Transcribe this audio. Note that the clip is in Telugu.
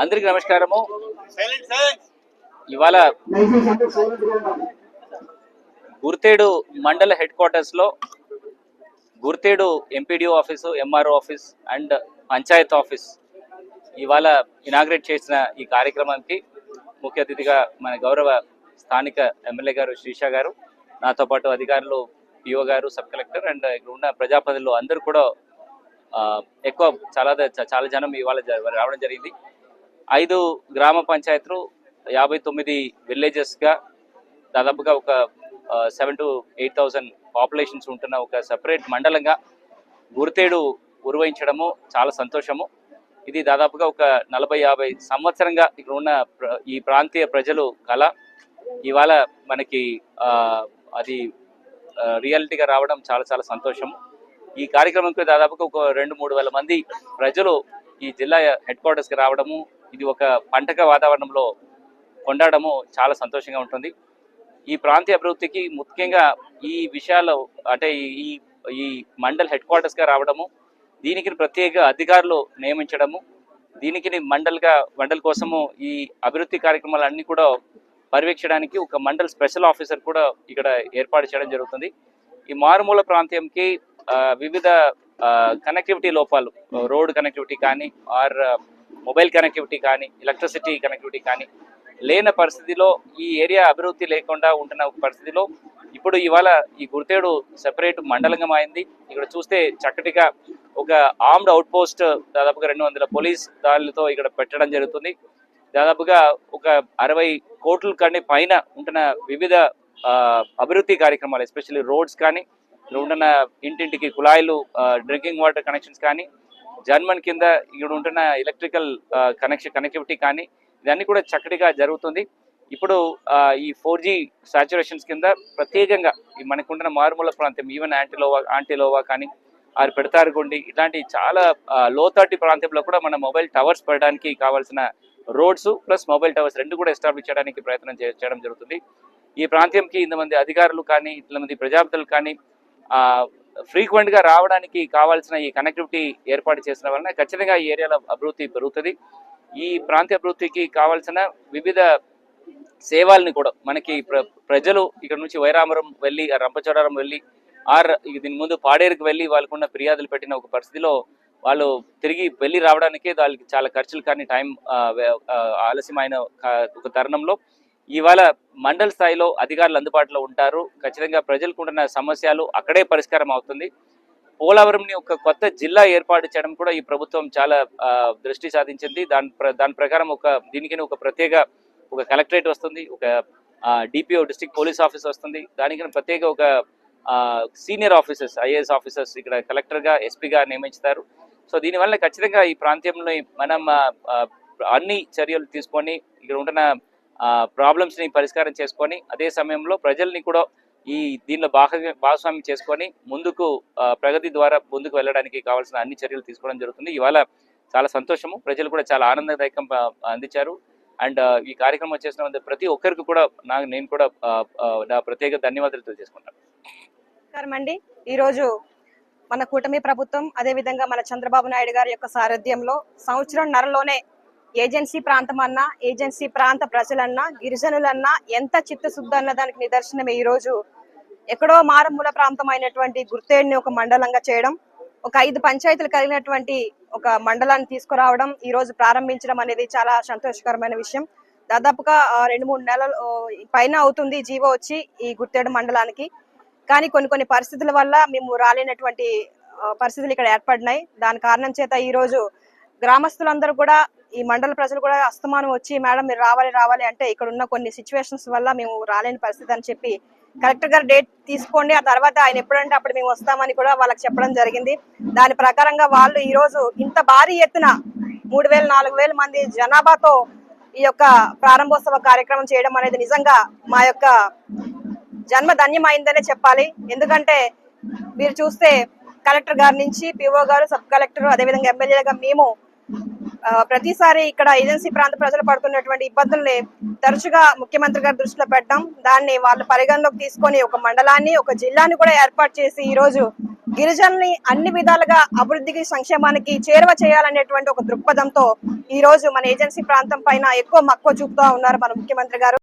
అందరికి నమస్కారము. ఇవాళ గుర్తేడు మండల హెడ్ క్వార్టర్స్లో Gurthedu MPDO office MRO office and panchayat office ఇవాళ ఇనాగ్రేట్ చేసిన ఈ కార్యక్రమానికి ముఖ్య అతిథిగా మన గౌరవ స్థానిక ఎమ్మెల్యే గారు శ్రీష గారు నాతో పాటు అధికారులు పిఓ గారు సబ్ కలెక్టర్ అండ్ ఇక్కడ ఉన్న ప్రజాప్రతినిధులు అందరూ కూడా ఎక్కువ చాలా చాలా జనం ఇవాళ రావడం జరిగింది. ఐదు గ్రామ పంచాయతీలు యాభై తొమ్మిది విలేజెస్గా దాదాపుగా ఒక seven to eight thousand populations ఉంటున్న ఒక సపరేట్ మండలంగా గుర్తేడు ఉరువహించడము చాలా సంతోషము. ఇది దాదాపుగా ఒక నలభై యాభై సంవత్సరంగా ఇక్కడ ఉన్న ఈ ప్రాంతీయ ప్రజలు కళ ఇవాళ మనకి అది రియాలిటీగా రావడం చాలా చాలా సంతోషము. ఈ కార్యక్రమంకి దాదాపుగా ఒక రెండు మూడు వేల మంది ప్రజలు ఈ జిల్లా హెడ్ క్వార్టర్స్కి రావడము ఇది ఒక పంటక వాతావరణంలో కొండడము చాలా సంతోషంగా ఉంటుంది. ఈ ప్రాంతీయ అభివృద్ధికి ముఖ్యంగా ఈ విషయాలు అంటే ఈ ఈ మండల్ హెడ్ క్వార్టర్స్గా రావడము దీనికి ప్రత్యేక అధికారులు నియమించడము దీనికి మండల్గా మండల్ కోసము ఈ అభివృద్ధి కార్యక్రమాలన్నీ కూడా పర్యవేక్షడానికి ఒక మండల్ స్పెషల్ ఆఫీసర్ కూడా ఇక్కడ ఏర్పాటు చేయడం జరుగుతుంది. ఈ మారుమూల ప్రాంతంకి వివిధ కనెక్టివిటీ లోపాలు రోడ్ కనెక్టివిటీ కానీ ఆర్ మొబైల్ కనెక్టివిటీ కానీ ఎలక్ట్రిసిటీ కనెక్టివిటీ కానీ లేని పరిస్థితిలో ఈ ఏరియా అభివృద్ధి లేకుండా ఉంటున్న పరిస్థితిలో ఇప్పుడు ఇవాళ ఈ గుర్తేడు సెపరేట్ మండలంగా అయింది ఇక్కడ చూస్తే చక్కటిగా ఒక ఆర్మ్డ్ అవుట్ పోస్ట్ దాదాపుగా రెండు వందల పోలీస్ దాడులతో ఇక్కడ పెట్టడం జరుగుతుంది. దాదాపుగా ఒక అరవై కోట్ల కంటే పైన ఉంటున్న వివిధ అభివృద్ధి కార్యక్రమాలు ఎస్పెషల్లీ రోడ్స్ కానీ ఇక్కడ ఉంటున్న ఇంటింటికి కుళాయిలు డ్రింకింగ్ వాటర్ కనెక్షన్స్ కానీ జర్మన్ కింద ఇక్కడ ఉంటున్న ఎలక్ట్రికల్ కనెక్షన్ కనెక్టివిటీ కానీ ఇవన్నీ కూడా చక్కటిగా జరుగుతుంది. ఇప్పుడు ఈ ఫోర్ జీ సాచురేషన్స్ కింద ప్రత్యేకంగా ఈ మనకుంటున్న మారుమూల ప్రాంతం ఈవెన్ యాంటీలోవా ఆంటీలోవా కానీ ఆరు పెడతారుగొండి ఇలాంటి చాలా లోతట్టి ప్రాంతంలో కూడా మన మొబైల్ టవర్స్ పెట్టడానికి కావాల్సిన రోడ్స్ ప్లస్ మొబైల్ టవర్స్ రెండు కూడా ఎస్టాబ్లిష్ చేయడానికి ప్రయత్నం చే- చేయడం జరుగుతుంది. ఈ ప్రాంతంకి ఇంతమంది అధికారులు కానీ ఇంతమంది ప్రజాపతులు కానీ ఫ్రీక్వెంట్గా రావడానికి కావాల్సిన ఈ కనెక్టివిటీ ఏర్పాటు చేసిన వలన ఖచ్చితంగా ఈ ఏరియాలో అభివృద్ధి పెరుగుతుంది. ఈ ప్రాంతీయ అభివృద్ధికి కావాల్సిన వివిధ సేవల్ని కూడా మనకి ప్ర ప్రజలు ఇక్కడ నుంచి వైరామరం వెళ్ళి ఆ రంపచోడవరం వెళ్ళి ఆర్ దీని ముందు పాడేరుకు వెళ్ళి వాళ్ళకున్న ఫిర్యాదులు పెట్టిన ఒక పరిస్థితిలో వాళ్ళు తిరిగి వెళ్ళి రావడానికి వాళ్ళకి చాలా ఖర్చులు కానీ టైం ఆలస్యమైన ఒక తరుణంలో ఇవాళ మండల స్థాయిలో అధికారులు అందుబాటులో ఉంటారు. ఖచ్చితంగా ప్రజలకు ఉంటున్న సమస్యలు అక్కడే పరిష్కారం అవుతుంది. పోలవరంని ఒక కొత్త జిల్లా ఏర్పాటు చేయడం కూడా ఈ ప్రభుత్వం చాలా దృష్టి సాధించింది. దాని ప్ర- దాని ప్రకారం ఒక దీనికి ఒక ప్రత్యేక ఒక కలెక్టరేట్ వస్తుంది ఒక డిపిఓ డిస్టిక్ పోలీస్ ఆఫీస్ వస్తుంది. దానికి ప్రత్యేక ఒక సీనియర్ ఆఫీసర్స్ ఐఏఎస్ ఆఫీసర్స్ ఇక్కడ కలెక్టర్గా ఎస్పీగా నియమించుతారు. సో దీనివల్ల ఖచ్చితంగా ఈ ప్రాంతంలో మనం అన్ని చర్యలు తీసుకొని ఇక్కడ ఉంటున్న ప్రాబ్లమ్స్ని పరిష్కారం చేసుకొని అదే సమయంలో ప్రజల్ని కూడా ఈ దీనిలో భాగ భాగస్వామ్యం చేసుకొని ముందుకు ప్రగతి ద్వారా ముందుకు వెళ్ళడానికి కావాల్సిన అన్ని చర్యలు తీసుకోవడం జరుగుతుంది. ఇవాళ చాలా సంతోషము. ప్రజలు కూడా చాలా ఆనందదాయకం అందించారు. అండ్ ఈ కార్యక్రమం చేసిన ప్రతి ఒక్కరికి కూడా నాకు నేను కూడా నా ప్రత్యేక ధన్యవాదాలు తెలియజేసుకుంటాను నమస్కారం అండి. ఈరోజు మన కూటమి ప్రభుత్వం అదేవిధంగా మన చంద్రబాబు నాయుడు గారి యొక్క సారథ్యంలో సంవత్సరం నరలోనే ఏజెన్సీ ప్రాంతం అన్నా ఏజెన్సీ ప్రాంత ప్రజలన్నా గిరిజనులన్నా ఎంత చిత్తశుద్ధి అన్న దానికి నిదర్శనమే ఈ రోజు ఎక్కడో మారుమూల ప్రాంతం అయినటువంటి గుర్తేడిని ఒక మండలంగా చేయడం ఒక ఐదు పంచాయతీలు కలిగినటువంటి ఒక మండలాన్ని తీసుకురావడం ఈ రోజు ప్రారంభించడం అనేది చాలా సంతోషకరమైన విషయం. దాదాపుగా రెండు మూడు నెలలు పైన అవుతుంది జీవో వచ్చి ఈ గుర్తేడు మండలానికి. కానీ కొన్ని కొన్ని పరిస్థితుల వల్ల మేము రాలేనటువంటి పరిస్థితులు ఇక్కడ ఏర్పడినాయి. దాని కారణం చేత ఈ రోజు గ్రామస్తులందరూ కూడా ఈ మండల ప్రజలు కూడా అస్తమానం వచ్చి మేడం మీరు రావాలి రావాలి అంటే ఇక్కడ ఉన్న కొన్ని సిచ్యువేషన్స్ వల్ల మేము రాలేని పరిస్థితి అని చెప్పి కలెక్టర్ గారు డేట్ తీసుకోండి. ఆ తర్వాత ఆయన ఎప్పుడంటే అప్పుడు మేము వస్తామని కూడా వాళ్ళకి చెప్పడం జరిగింది. దాని ప్రకారంగా వాళ్ళు ఈ రోజు ఇంత భారీ ఎత్తున మూడు వేల నాలుగు వేల మంది జనాభాతో ఈ యొక్క ప్రారంభోత్సవ కార్యక్రమం చేయడం అనేది నిజంగా మా యొక్క జన్మ ధన్యమైందనే చెప్పాలి. ఎందుకంటే మీరు చూస్తే కలెక్టర్ గారి నుంచి పిఓ గారు సబ్ కలెక్టర్ అదేవిధంగా ఎమ్మెల్యేగా మేము ప్రతిసారి ఇక్కడ ఏజెన్సీ ప్రాంత ప్రజలు పడుతున్నటువంటి ఇబ్బందుల్ని తరచుగా ముఖ్యమంత్రి గారి దృష్టిలో పెట్టడం దాన్ని వాళ్ళ పరిగణలోకి తీసుకొని ఒక మండలాన్ని ఒక జిల్లాని కూడా ఏర్పాటు చేసి ఈ రోజు గిరిజనుల్ని అన్ని విధాలుగా అభివృద్ధికి సంక్షేమానికి చేరువ చేయాలనేటువంటి ఒక దృక్పథంతో ఈ రోజు మన ఏజెన్సీ ప్రాంతం పైన ఎక్కువ మక్కువ చూపుతా ఉన్నారు మన ముఖ్యమంత్రి గారు.